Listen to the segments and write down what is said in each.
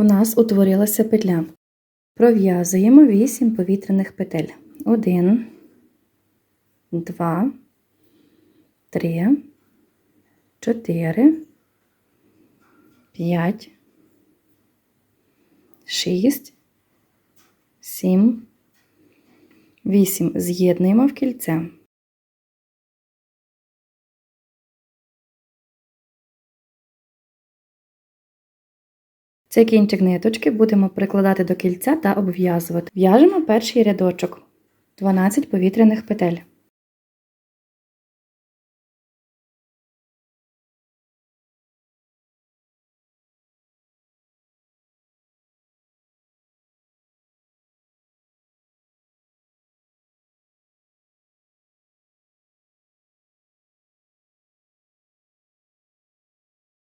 У нас утворилася петля. Пров'язуємо 8 повітряних петель. 1, 2, 3, 4, 5, 6, 7, 8. З'єднуємо в кільце. Цей кінчик ниточки будемо прикладати до кільця та обв'язувати. В'яжемо перший рядочок 12 повітряних петель.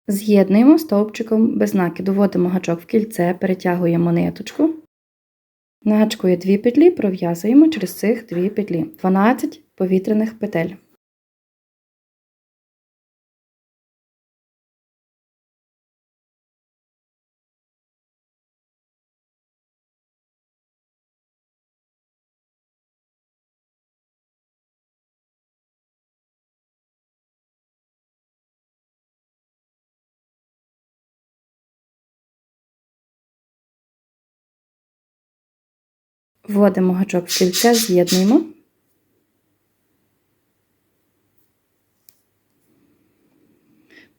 З'єднуємо стовпчиком без накиду, вводимо гачок в кільце, перетягуємо ниточку. На гачку є дві петлі, пров'язуємо через цих дві петлі. 12 повітряних петель. Вводимо гачок в кільце, з'єднуємо.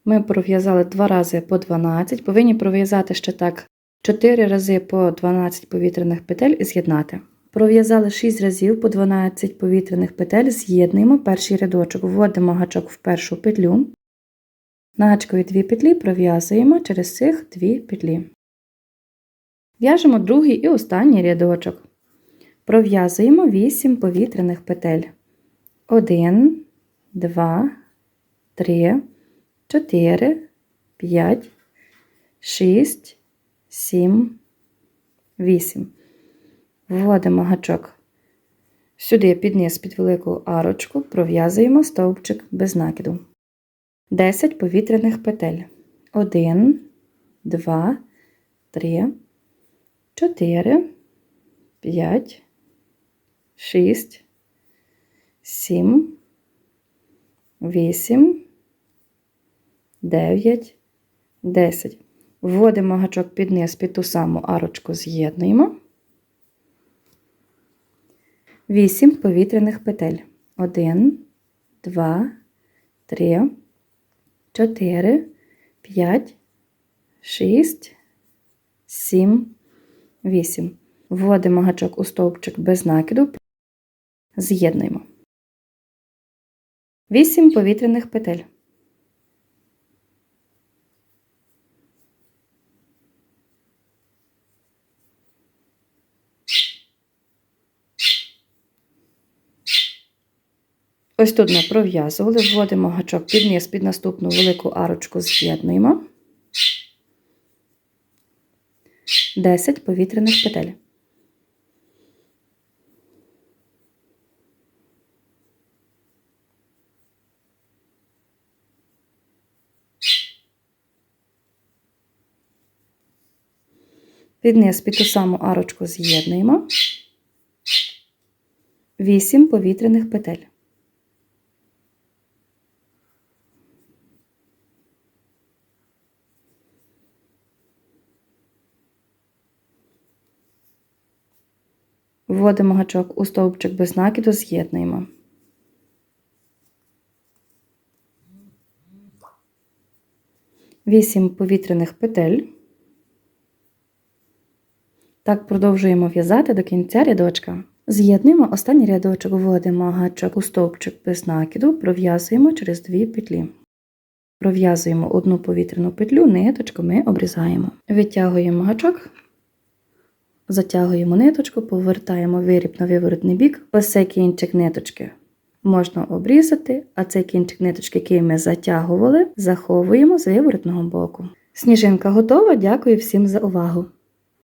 Ми пров'язали 2 рази по 12, повинні пров'язати ще так 4 рази по 12 повітряних петель і з'єднати. Пров'язали 6 разів по 12 повітряних петель, з'єднуємо перший рядочок, вводимо гачок в першу петлю. На гачкові 2 петлі пров'язуємо через цих 2 петлі. В'яжемо другий і останній рядочок. Пров'язуємо 8 повітряних петель. 1, 2, 3, 4, 5, 6, 7, 8. Вводимо гачок сюди під низ під велику арочку, пров'язуємо стовпчик без накиду. 10 повітряних петель. 1, 2, 3, 4, 5, 6, 7, 8, 9, 10. Вводимо гачок під низ під ту саму арочку, з'єднуємо. 8 повітряних петель. 1, 2, 3, 4, 5, 6, 7, 8. Вводимо гачок у стовпчик без накиду, з'єднуємо. 8 повітряних петель. Ось тут ми пров'язували, вводимо гачок під низ під наступну велику арочку, з'єднуємо 10 повітряних петель. Під під ту саму арочку з'єднуємо 8 повітряних петель. Вводимо гачок у стовпчик без накиду, з'єднуємо. Вісім повітряних петель. Так продовжуємо в'язати до кінця рядочка. З'єднуємо останній рядочок, вводимо гачок у стовпчик без накиду, пров'язуємо через дві петлі. Пров'язуємо одну повітряну петлю, ниточку ми обрізаємо. Витягуємо гачок, затягуємо ниточку, повертаємо виріб на виворотний бік. Ось кінчик ниточки можна обрізати, а цей кінчик ниточки, який ми затягували, заховуємо з виворотного боку. Сніжинка готова. Дякую всім за увагу!